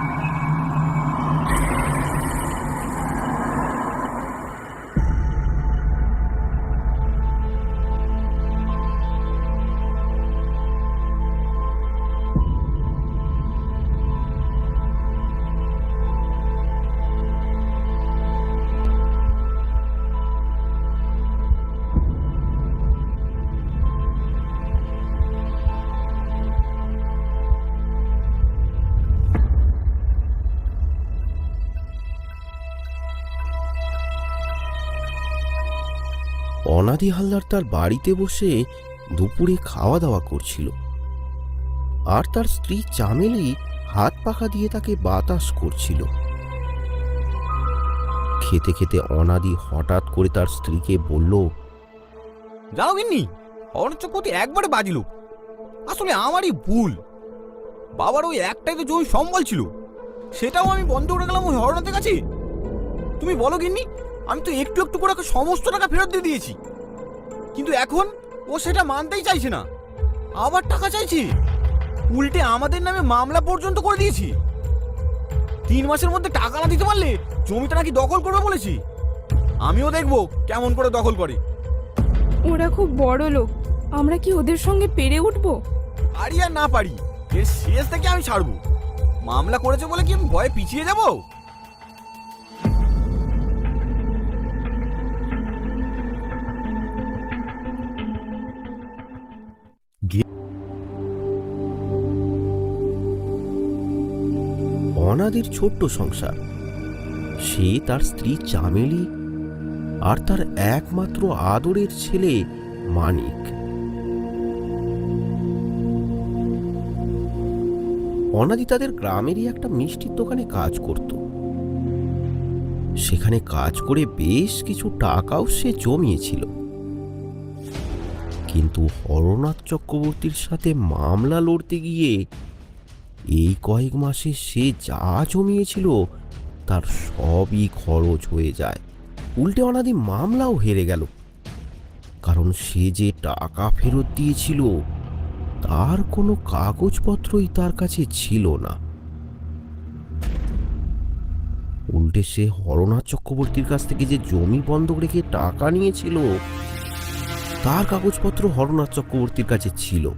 you অনাদি হালদার তার বাড়িতে বসে দুপুরে খাওয়া দাওয়া করছিল। আর তার স্ত্রী চামেলি হাত পাখা দিয়ে তাকে বাতাস করছিল। খেতে খেতে অনাদি হঠাৎ করে তার স্ত্রীকে বলল, যাও গিন্নি চক্রবর্তী একবারে বাজিল। আসলে আমারই ভুল। বাবার ওই একটাই তো জমি সম্বল ছিল। সেটাও আমি বন্ধ করে গেলাম ওই হরনাথের কাছে। তুমি বলো গিন্নি, আমি তো একটু একটু করে সমস্ত টাকা ফেরত দিয়ে দিয়েছি। কিন্তু এখন ও সেটা মানতেই চাইছে না। আবার টাকা চাইছি? উল্টে আমাদের নামে মামলা পর্যন্ত করে দিয়েছি। তিন মাসের মধ্যে টাকা না দিতে পারলে জমিটা নাকি দখল করবে বলেছি। আমিও দেখব কেমন করে দখল করে। ওরা খুব বড় লোক। আমরা কি ওদের সঙ্গে পেরে উঠবো? পারি আর না পারি এর শেষ থেকে আমি ছাড়বো। মামলা করেছে বলে কি আমি ভয়ে পিছিয়ে যাব? অনাদির ছোট্ট সংসার। সে তার স্ত্রী চামেলি আর তার একমাত্র আদরের ছেলে মানিক। অনাদি তাদের গ্রামেরই একটা মিষ্টির দোকানে কাজ করত। সেখানে কাজ করে বেশ কিছু টাকাও সে জমিয়েছিল। কিন্তু হরনাথ চক্রবর্তীর সাথে মামলা লড়তে গিয়ে এই কয়েক মাসে সে যা জমিয়েছিল, তার সবই খরচ হয়ে যায়। উল্টে অনাদি মামলাও হেরে গেল। কারণ সে যে টাকা ফেরত দিয়েছিল, তার কোনো কাগজপত্রই তার কাছে ছিল না। উল্টে সে হরনাথ চক্রবর্তীর কাছ থেকে যে জমি বন্ধক রেখে টাকা নিয়েছিল, তার কাগজপত্র হরনাথ চক্রবর্তীর কাছে ছিল।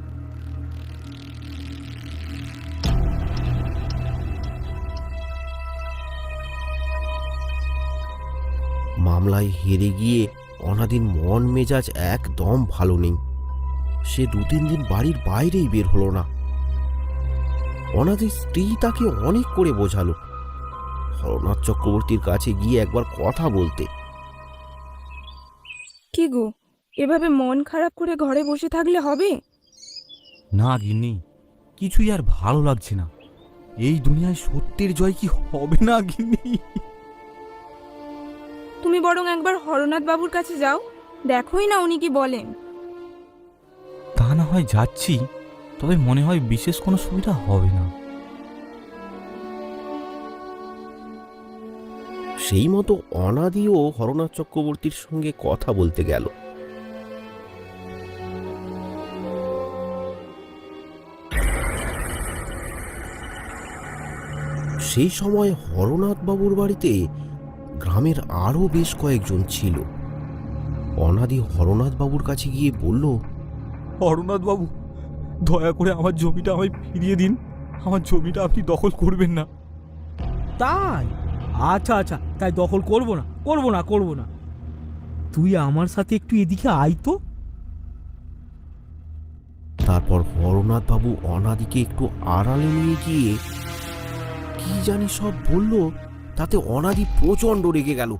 মামলায় হেরে গিয়ে অনাদিন মন মেজাজ একদম ভালো নেই। সে দু তিন দিন বাড়ির বাইরেই বের হলো না। অনাদির স্ত্রী তাকে অনেক করে বোঝালো। হরনাথ চক্রবর্তীর কাছে গিয়ে একবার কথা বলতে। কি গো এভাবে মন খারাপ করে ঘরে বসে থাকলে হবে? না গিন্নি কিছুই আর ভালো লাগছে না। এই দুনিয়ায় সত্যের জয় কি হবে না গিন্নি? তুমি বরং একবার হরনাথ বাবুর কাছে যাও দেখোই না উনি কি বলেন। তা না হয় যাচ্ছি তবে মনে হয় বিশেষ কোনো সুবিধা হবে না। সেই মতো অনাদিও হরনাথ চক্রবর্তীর সঙ্গে কথা বলতে গেল। সেই সময় হরনাথ বাবুর বাড়িতে গ্রামের আরও বেশ কয়েকজন ছিল। অনাদি হরনাথ বাবুর কাছে গিয়ে বলল অরুণাথ বাবু দয়া করে আমার জমিটা আমায় ফিরিয়ে দিন। আমার জমিটা আপনি দখল করবেন না। তাই? আচ্ছা আচ্ছা তাই দখল করব না করব না করব না। তুই আমার সাথে একটু এদিকে আয় তো। তারপর হরনাথ বাবু অনাদিকে একটু আড়ালে নিয়ে গিয়ে কি জানি সব বলল তাতে অনাদি প্রচণ্ড রেগে গেল।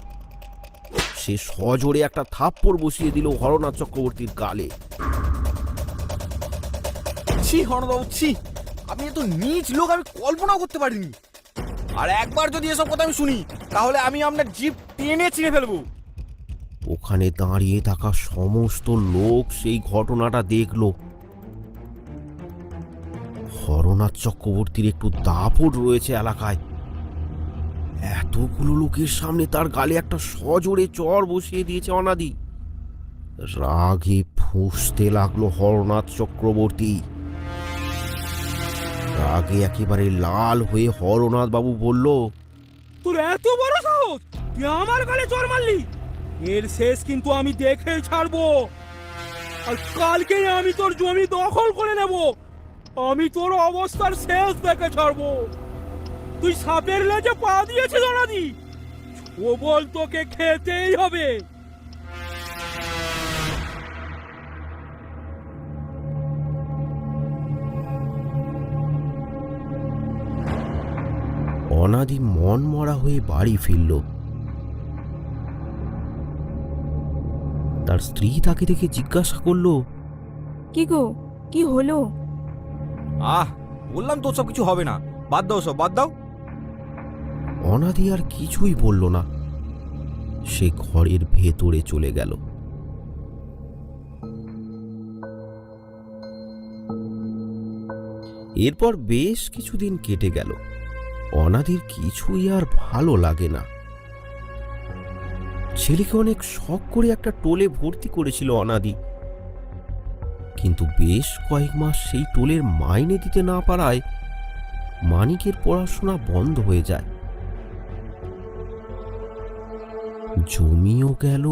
সে সজোরে একটা থাপ্পড় বসিয়ে দিল হরনাথ চক্রবর্তীর গালে। ছি হরণবাবু ছি। আপনি এত নিচ লোক আমি কল্পনাও করতে পারিনি। আর একবার যদি এসব কথা আমি শুনি তাহলে আমি আপনার জিপ টেনে ছিঁড়ে ফেলব। ওখানে দাঁড়িয়ে থাকা সমস্ত লোক সেই ঘটনাটা দেখল। হরনাথ চক্রবর্তীর একটু দাপট রয়েছে এলাকায়। এতগুলো লোকের সামনে তার গালে একটা সজোরে চর বসিয়ে দিয়েছে অনাদি। রাগে ফুঁসতে লাগল হরনাথ চক্রবর্তী। রাগে একেবারে লাল হয়ে হরনাথ বাবু বলল, তোর এত বড় সাহস? তুই আমার গালে চর মারলি? এর শেষ কিন্তু আমি দেখে ছাড়বো। আর কালকে আমি তোর জমি দখল করে নেব। আমি তোর অবস্থার শেষ দেখে ছাড়বো। তুই সাপের লেজে পা দিয়েছে দোনাদি ও বল তোকে খেতেই হবে। অনাদি মন মরা হয়ে বাড়ি ফিরল। তার স্ত্রী তাকে দেখে জিজ্ঞাসা করল কি গো কি হলো? আহ বললাম তো সব কিছু হবে না। বাদ দাও সব বাদ দাও। অনাদি আর কিছুই বলল না। সে ঘরের ভেতরে চলে গেল। এরপর বেশ কিছুদিন কেটে গেল। অনাদির কিছুই আর ভালো লাগে না। ছেলেকে অনেক শখ করে একটা টোলে ভর্তি করেছিল অনাদি। কিন্তু বেশ কয়েক মাস সেই টোলের মাইনে দিতে না পারায় মানিকের পড়াশোনা বন্ধ হয়ে যায়। জমিও গেল,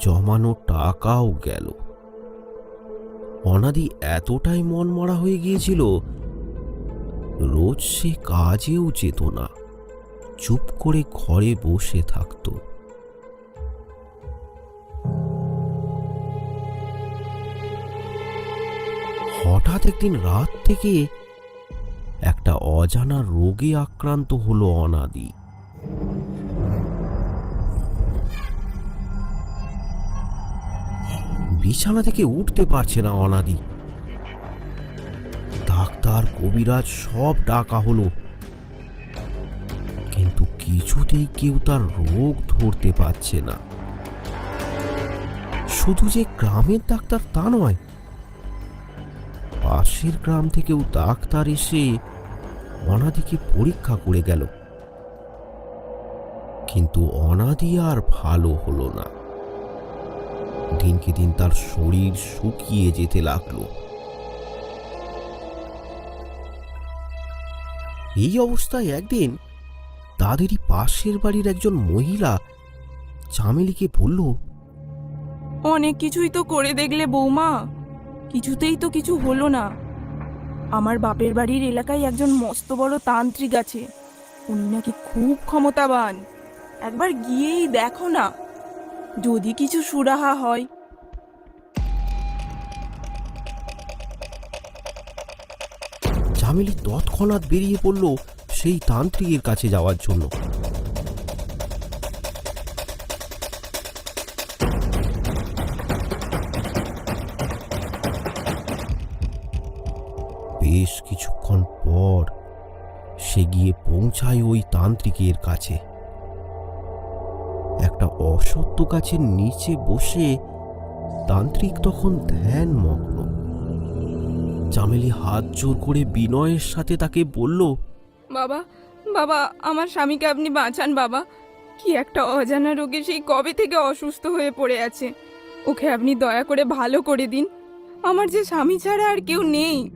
জমানো টাকাও গেল। অনাদি এতটাই মন মরা হয়ে গিয়েছিল, রোজ সে কাজেও যেত না, চুপ করে ঘরে বসে থাকত। হঠাৎ একদিন রাত থেকে একটা অজানা রোগে আক্রান্ত হলো অনাদি। বিছানা থেকে উঠতে পারছে না অনাদি। ডাক্তার, কবিরাজ সব ডাকা হলো। কিন্তু কিছুতেই কেউ তার রোগ ধরতে পারছে না। শুধু যে গ্রামের ডাক্তার তা নয়, পাশের গ্রাম থেকেও ডাক্তার এসে অনাদিকে পরীক্ষা করে গেল। কিন্তু অনাদি আর ভালো হলো না। দিনকে দিন তার শরীর শুকিয়ে যেতে লাগল। এই অবস্থায় একদিন তাদেরই পাশের বাড়ির একজন মহিলা চামেলিকে বলল, অনেক কিছুই তো করে দেখলে বৌমা, কিছুতেই তো কিছু হলো না। আমার বাপের বাড়ির এলাকায় একজন মস্ত বড় তান্ত্রিক আছে। উনি নাকি খুব ক্ষমতাবান। একবার গিয়েই দেখো না। যদি কিছু সুরাহা হয় চামেলি তৎক্ষণাৎ বেরিয়ে পড়ল সেই তান্ত্রিকের কাছে যাওয়ার জন্য। বেশ কিছুক্ষণ পর সে গিয়ে পৌঁছায় ওই তান্ত্রিকের কাছে। একটা অসত্য গাছের নিচে বসে তান্ত্রিক তখন ধ্যান মগ্ন চামেলি হাত জোর করে বিনয়ের সাথে তাকে বলল বাবা বাবা আমার স্বামীকে আপনি বাঁচান বাবা। কি একটা অজানা রোগে সেই কবে থেকে অসুস্থ হয়ে পড়ে আছে। ওকে আপনি দয়া করে ভালো করে দিন। আমার যে স্বামী ছাড়া আর কেউ নেই।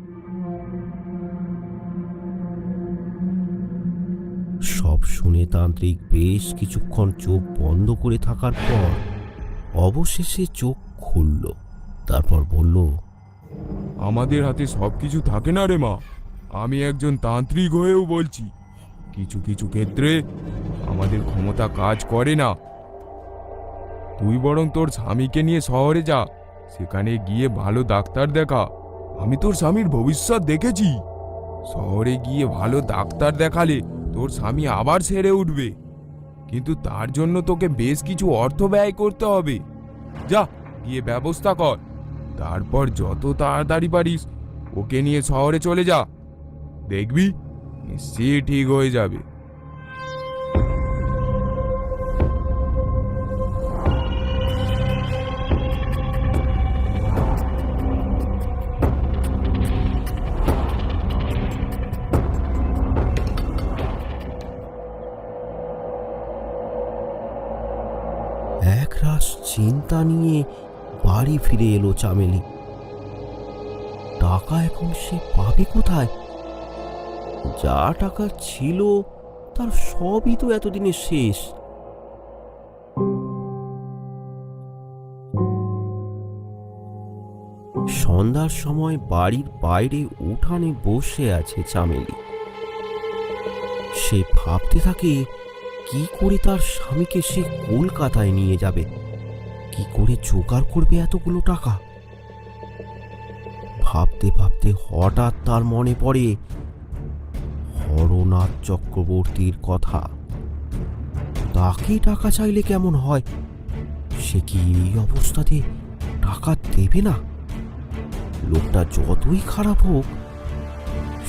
সব শুনে তান্ত্রিক বেশ কিছুক্ষণ চোখ বন্ধ করে থাকার পর অবশেষে চোখ খুলল। তারপর বলল আমাদের হাতে সব কিছু থাকে না রে মা। আমি একজন তান্ত্রিক হয়েও বলছি, কিছু কিছু ক্ষেত্রে আমাদের ক্ষমতা কাজ করে না। তুই বরং তোর স্বামীকে নিয়ে শহরে যা, সেখানে গিয়ে ভালো ডাক্তার দেখা। আমি তোর স্বামীর ভবিষ্যৎ দেখেছি। শহরে গিয়ে ভালো ডাক্তার দেখালে তোর স্বামী আবার সেরে উঠবে। কিন্তু তার জন্য তোকে বেশ কিছু অর্থ ব্যয় করতে হবে। যা, গিয়ে ব্যবস্থা কর। তারপর যত তাড়াতাড়ি পারিস, ওকে নিয়ে শহরে চলে যা। দেখবি, নিশ্চয়ই ঠিক হয়ে যাবে। একরাশ চিন্তা নিয়ে বাড়ি ফিরে এলো চামেলি। টাকা এখন সে পাবে কোথায়? যা টাকা ছিল, তার সবই তো এতদিনে শেষ। সন্ধ্যার সময় বাড়ির বাইরে উঠানে বসে আছে চামেলি। সে ভাবতে থাকে, কি করে তার স্বামীকে সে কলকাতায় নিয়ে যাবে? কি করে জোগাড় করবে এতগুলো টাকা? ভাবতে ভাবতে হঠাৎ তার মনে পড়ে হরনাথ চক্রবর্তীর কথা। তাকে টাকা চাইলে কেমন হয়? সে কি এই অবস্থাতে টাকা দেবে না? লোকটা যতই খারাপ হোক,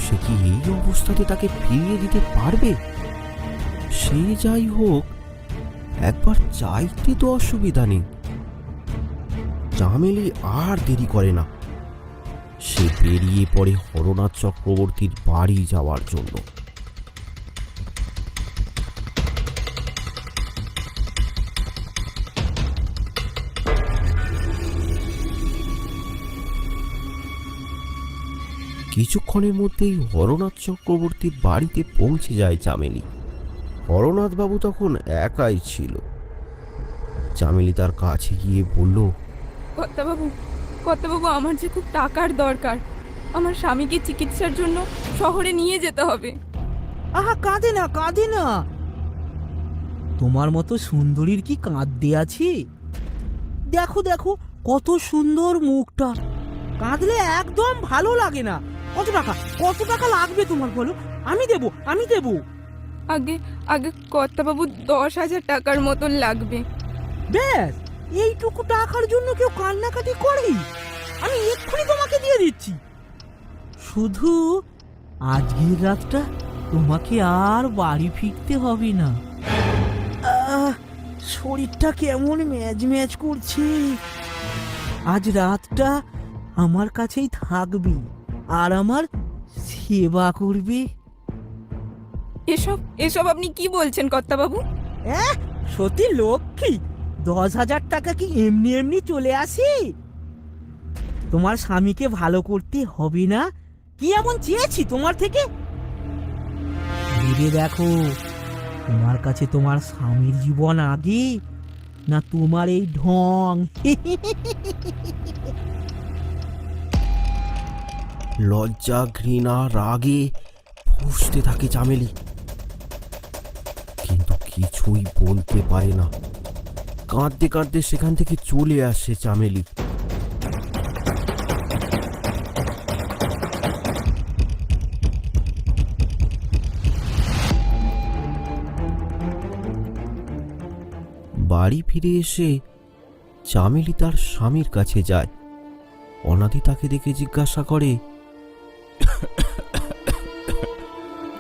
সে কি এই অবস্থাতে তাকে ফিরিয়ে দিতে পারবে? সে যাই হোক, একবার চাইতে তো অসুবিধা নেই। চামেলি আর দেরি করে না। সে বেরিয়ে পড়ে হরনাথ চক্রবর্তীর বাড়ি যাওয়ার জন্য। কিছুক্ষণের মধ্যেই হরনাথ চক্রবর্তীর বাড়িতে পৌঁছে যায় চামেলি হরনাথ বাবু তখন একাই ছিল। চামেলি তার কাছে গিয়ে বলল কর্তাবাবু কর্তাবাবু আমার যে খুব টাকার দরকার। আমার স্বামীকে চিকিৎসার জন্য শহরে নিয়ে যেতে হবে। আহা কাঁদে না কাঁদে না। তোমার মতো সুন্দরীর কি কাঁদতে আছে? দেখো দেখো কত সুন্দর মুখটা। কাঁদলে একদম ভালো লাগে না। কত টাকা কত টাকা লাগবে তোমার বলো? আমি দেব আমি দেব। আগে আগে কর্তাবাবু দশ হাজার টাকার মতন লাগবে। ব্যাস। এইটুকু টাকার জন্য কেউ কান্নাকাটি করে আমি এক্ষুনি তোমাকে দিয়ে দিচ্ছি। শুধু আজকের রাতটা তোমাকে আর বাড়ি ফিরতে হবে না। আহ, শরীরটা কেমন ম্যাজ ম্যাজ করছে। আজ রাতটা আমার কাছেই থাকবি আর আমার সেবা করবে। এসব এসব আপনি কি বলছেন কর্তাবাবু? হ্যাঁ সত্যি লক্ষ্মী দশ হাজার টাকা কি এমনি এমনি চলে আসে? তোমার স্বামীকে ভালো করতে হবে না? কি এমন চেয়েছি তোমার থেকে? ভেবে দেখো, তোমার কাছে তোমার স্বামীর জীবন আগে, না তোমার এই ঢং। লজ্জা, ঘৃণা, রাগে ফুসতে থাকে চামেলি। কিন্তু কিছুই বলতে পারে না। কাঁদতে কাঁদতে সেখান থেকে চলে আসে চামেলি। বাড়ি ফিরে এসে চামেলি তার স্বামীর কাছে যায়। অনাদি তাকে দেখে জিজ্ঞাসা করে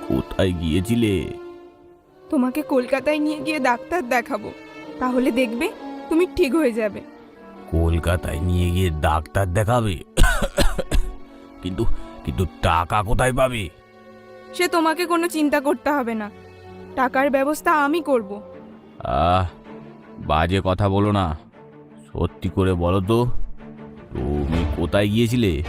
কোথায় গিয়েছিলে? তোমাকে কলকাতায় নিয়ে গিয়ে ডাক্তার দেখাবো। তাহলে দেখবে তুমি ঠিক হয়ে যাবে। কলকাতায় নিয়ে গিয়ে ডাক্তার দেখাবে। কিন্তু কিন্তু টাকা কোথায় পাবে? সে তোমাকে কোনো চিন্তা করতে হবে না। টাকার ব্যবস্থা আমি করব। আহ বাজে কথা বলো না। সত্যি করে বলো তো তুমি কোথায় গিয়েছিলে?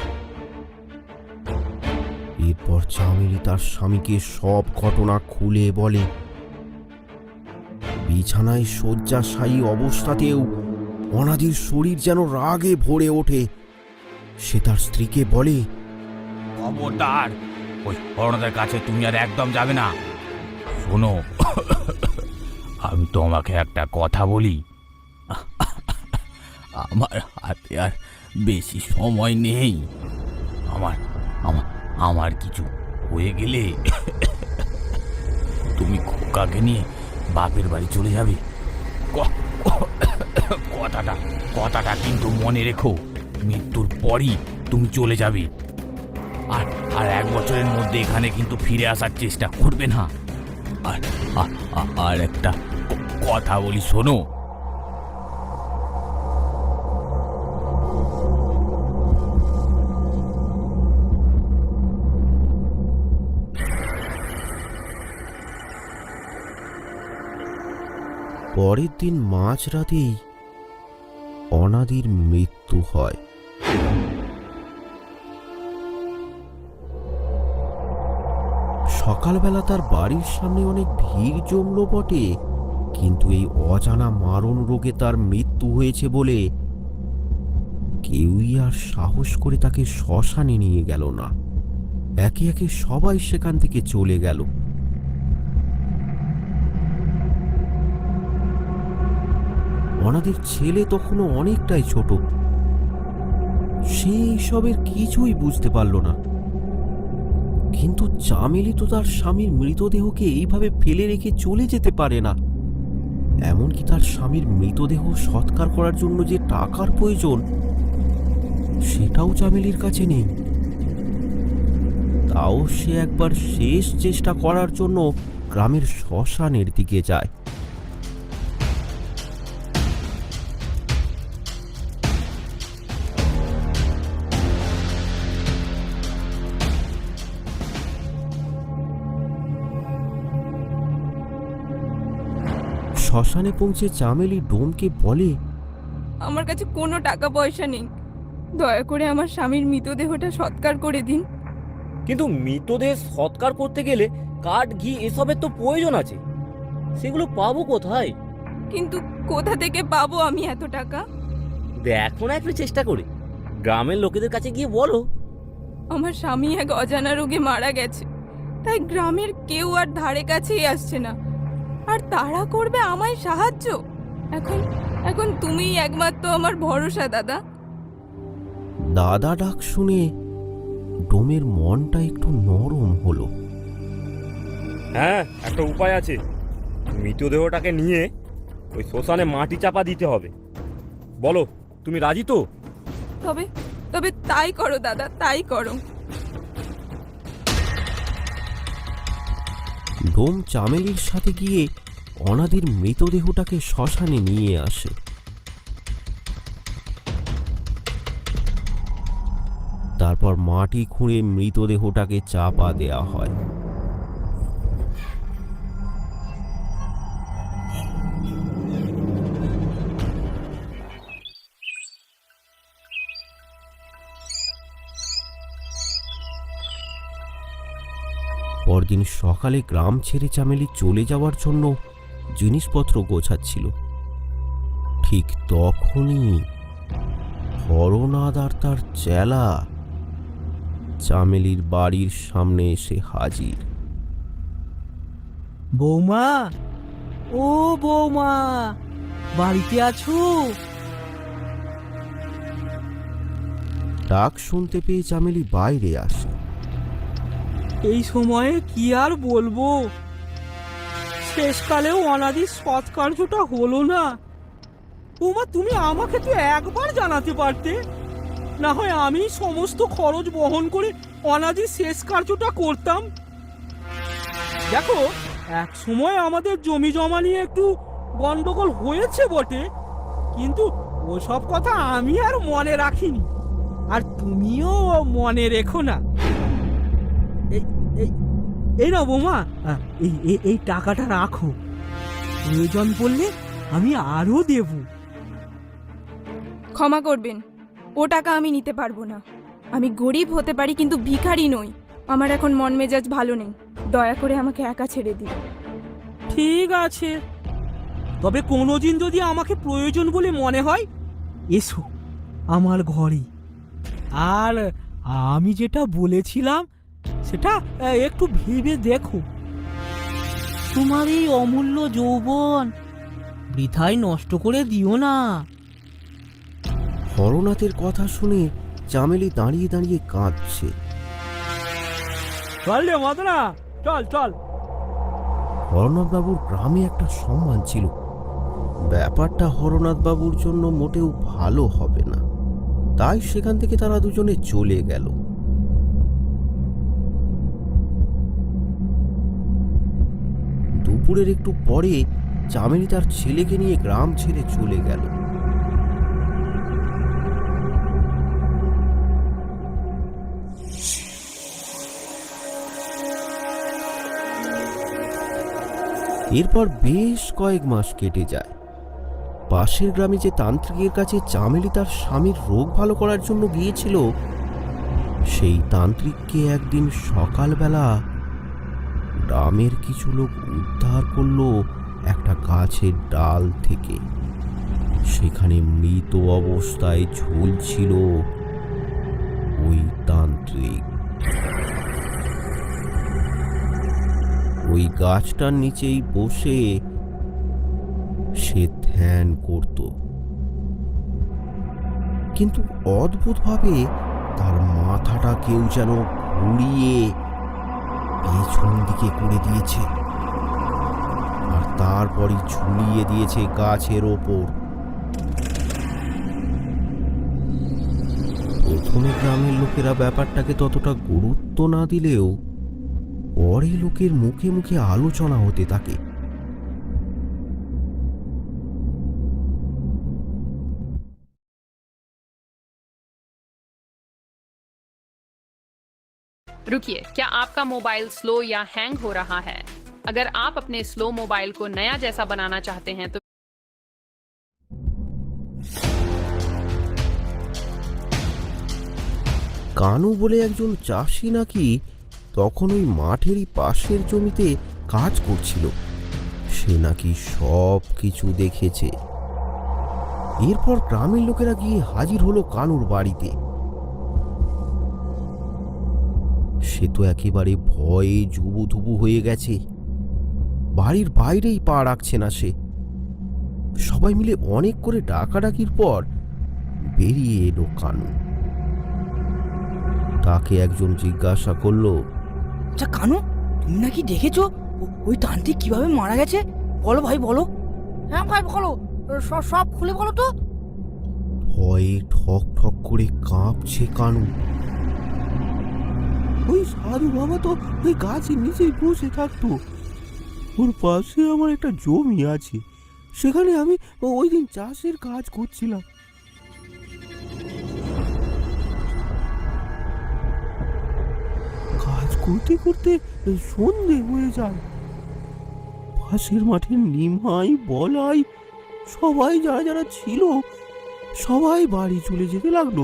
এরপর চামেলি তার স্বামীকে সব ঘটনা খুলে বলে বিছানায় শয্যাশায়ী অবস্থাতেও অনাদির শরীর যেন রাগে ভরে ওঠে। সে তার স্ত্রীকে বলে, খবরদার, ওই করোনাদের কাছে তুমি আর একদম যাবে না। শোনো, আমি তোমাকে একটা কথা বলি। আমার হাতে আর বেশি সময় নেই। আমার আমার আমার কিছু হয়ে গেলে তুমি খোকাকে নিয়ে বাপের বাড়ি চলে যাবে। কথাটা কথাটা কিন্তু মনে রেখো। মৃত্যুর পরই তুমি চলে যাবে। আর আর এক বছরের মধ্যে এখানে কিন্তু ফিরে আসার চেষ্টা করবে না। আর আর একটা কথা বলি শোনো। পরের দিন মাঝরাতেই অনাদির মৃত্যু হয়। সকালবেলা তার বাড়ির সামনে অনেক ভিড় জমলো বটে, কিন্তু এই অজানা মারণ রোগে তার মৃত্যু হয়েছে বলে কেউই আর সাহস করে তাকে শ্মশানে নিয়ে গেল না। একে একে সবাই সেখান থেকে চলে গেল। অনাদের ছেলে তখনও অনেকটাই ছোট। সেই সবের কিছুই বুঝতে পারল না। কিন্তু চামেলি তো তার স্বামীর মৃতদেহকে এইভাবে ফেলে রেখে চলে যেতে পারে না। এমনকি তার স্বামীর মৃতদেহ সৎকার করার জন্য যে টাকার প্রয়োজন, সেটাও চামেলির কাছে নেই। তাও সে একবার শেষ চেষ্টা করার জন্য গ্রামের শ্মশানের দিকে যায়। শ্মশানে পৌঁছে চামেলি ডোমকে বলে আমার কাছে কোনো টাকা পয়সা নেই। দয়া করে আমার স্বামীর মৃতদেহটা সৎকার করে দিন। কিন্তু মৃতদেহ সৎকার করতে গেলে কাঠ ঘি এসবের তো প্রয়োজন আছে। সেগুলো পাবো কোথায়? কিন্তু কোথা থেকে পাবো আমি এত টাকা? দেখো না একটু চেষ্টা করে। গ্রামের লোকেদের কাছে গিয়ে বলো। আমার স্বামী এক অজানা রোগে মারা গেছে। তাই গ্রামের কেউ আর ধারে কাছেই আসছে না। আর তারা করবে আমায় সাহায্য। এখন এখন তুমিই একমাত্র আমার ভরসা দাদা। দাদা ডাক শুনে ডোমের মনটা একটু নরম হলো। হ্যাঁ একটা উপায় আছে। মৃতদেহটাকে নিয়ে ওই শ্মশানে মাটি চাপা দিতে হবে। বলো তুমি রাজি তো? তবে তবে তাই করো দাদা তাই করো। ডোম চামেলির সাথে গিয়ে অনাদের মৃতদেহটাকে শ্মশানে নিয়ে আসে। তারপর মাটি খুঁড়ে মৃতদেহটাকে চাপা দেয়া হয়। পরদিন সকালে গ্রাম ছেড়ে চামেলি চলে যাওয়ার জন্য জিনিসপত্র গোছাচ্ছিল। ঠিক তখনই হরনাদ আর তার চেলা চামেলির বাড়ির সামনে এসে হাজির। বৌমা ও বৌমা বাড়িতে আছো? ডাক শুনতে পেয়ে চামেলি বাইরে আসে। এই সময়ে কি আর বলব? শেষকালেও অনাদির সৎকার্যটা হলো না। ওমা, তুমি আমাকে তো একবার জানাতে পারতে। না হয় আমি সমস্ত খরচ বহন করে অনাদির শেষ কার্যটা করতাম। দেখো, এক সময় আমাদের জমি জমা নিয়ে একটু গন্ডগোল হয়েছে বটে, কিন্তু ওসব কথা আমি আর মনে রাখিনি। আর তুমিও মনে রেখো না। এই না বৌমা এই এই- এই টাকাটা রাখো। প্রয়োজন পড়লে আমি আরও দেব। ক্ষমা করবেন ও টাকা আমি নিতে পারব না। আমি গরিব হতে পারি কিন্তু ভিখারি নই। আমার এখন মন মেজাজ ভালো নেই। দয়া করে আমাকে একা ছেড়ে দিন। ঠিক আছে। তবে কোনোদিন যদি আমাকে প্রয়োজন বলে মনে হয় এসো আমার ঘরে। আর আমি যেটা বলেছিলাম সেটা একটু ভেবে দেখো। তোমার এই অমূল্য যৌবন বৃথায় নষ্ট করে দিও না। হরনাথের কথা শুনে চামেলি দাঁড়িয়ে দাঁড়িয়ে কাঁদছে। চল রে মদনা চল চল। হরনাথ বাবুর গ্রামে একটা সম্মান ছিল। ব্যাপারটা হরনাথ বাবুর জন্য মোটেও ভালো হবে না। তাই সেখান থেকে তারা দুজনে চলে গেল। দুপুরের একটু পরে চামেলি তার ছেলেকে নিয়ে গ্রাম ছেড়ে চলে গেল। এরপর বেশ কয়েক মাস কেটে যায়। পাশের গ্রামে যে তান্ত্রিকের কাছে চামেলি তার স্বামীর রোগ ভালো করার জন্য গিয়েছিল, সেই তান্ত্রিককে একদিন সকালবেলা গ্রামের কিছু লোক উদ্ধার করল একটা গাছের ডাল থেকে। সেখানে মৃত অবস্থায় ঝুলছিল ওই তান্ত্রিক। ওই গাছটার নিচেই বসে সে ধ্যান করত। কিন্তু অদ্ভুতভাবে তার মাথাটা কেউ যেন ঘুরিয়ে পেছন দিকে করে দিয়েছে। আর তারপরই ঝুলিয়ে দিয়েছে গাছের ওপর। প্রথমে গ্রামের লোকেরা ব্যাপারটাকে ততটা গুরুত্ব না দিলেও পরে লোকের মুখে মুখে আলোচনা হতে থাকে। रुकिए क्या आपका मोबाइल स्लो या हैंग हो रहा है अगर आप अपने स्लो मोबाइल को नया जैसा बनाना चाहते हैं तो কানু বলে একজন চাষি নাকি তখন ওই মাঠেরই পাশের জমিতে কাজ করছিল সে নাকি সব কিছু দেখেছে এরপর গ্রামের লোকেরা গিয়ে হাজির হলো কানুর বাড়িতে সে তো একেবারে ভয়ে জুবুধুবু হয়ে গেছে। বাড়ির বাইরেই পা রাখছে না সে। সবাই মিলে অনেক করে ডাকাডাকির পর বেরিয়ে এলো কানু। তাকে একজন জিজ্ঞাসা করল আচ্ছা কানু তুমি নাকি দেখেছ? ওই তান্ত্রিক কীভাবে মারা গেছে? বলো ভাই বলো। হ্যাঁ ভাই বলো। সব সব খুলে বলো তো। ভয়ে ঠক ঠক করে কাঁপছে কানু। ওই সাধু বাবা তো ওই গাছের নিচেই বসে থাকতো। ওর পাশে আমার একটা জমি আছে, সেখানে আমি ওই দিন চাষের কাজ করছিলাম। কাজ করতে করতে সন্ধে হয়ে যায়। পাশের মাঠে নিমাই, বলাই সবাই যারা যারা ছিল, সবাই বাড়ি চলে যেতে লাগল।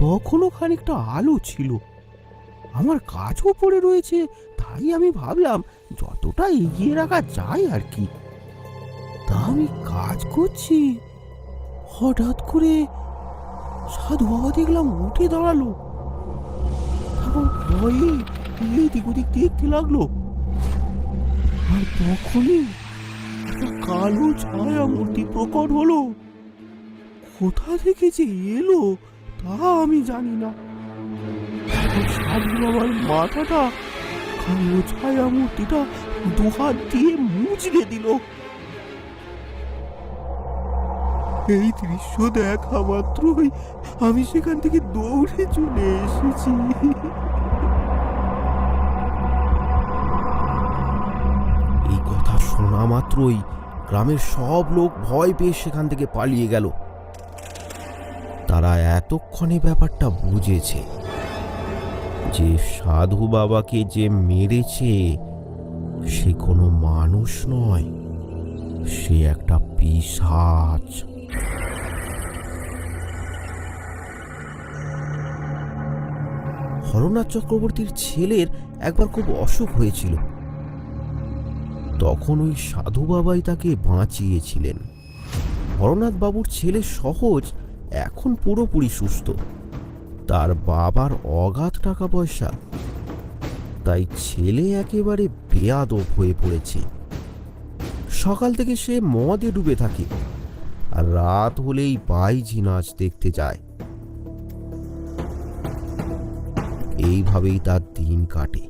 তখনও খানিকটা আলো ছিল। আমার কাজও পড়ে রয়েছে, তাই আমি ভাবলাম যতটা এগিয়ে রাখা যায় আর কি। তা আমি কাজ করছি। হঠাৎ করে সাধু বাবা দেখলাম উঠে দাঁড়াল। তারপর ভয়ে এদিক ওদিক দেখতে লাগল। আর তখনই একটা কালো ছায়া মূর্তি প্রকট হলো। কোথা থেকে যে এলো তা আমি জানি না। বাবার মাথাটা কালো ছায়া মূর্তিটা দুহাত দিয়ে মুচড়ে দিল। এই দৃশ্য দেখা মাত্রই আমি সেখান থেকে দৌড়ে চলে এসেছি। এই কথা শোনা মাত্রই গ্রামের সব লোক ভয় পেয়ে সেখান থেকে পালিয়ে গেল। তারা এতক্ষণে ব্যাপারটা বুঝেছে যে সাধু বাবাকে যে মেরেছে, সে কোনো মানুষ নয়, সে একটা পিশাচ হরনাথ চক্রবর্তীর ছেলের একবার খুব অসুখ হয়েছিল। তখন ওই সাধু বাবাই তাকে বাঁচিয়েছিলেন। হরনাথ বাবুর ছেলে সহজ এখন পুরোপুরি সুস্থ। তার বাবার অগাধ টাকা পয়সা তাই ছেলে একেবারে বেয়াদব হয়ে পড়েছে। সকাল থেকে সে মদে ডুবে থাকে আর রাত হলেই বাইজি নাচ দেখতে যায়। এইভাবেই তার দিন কাটে।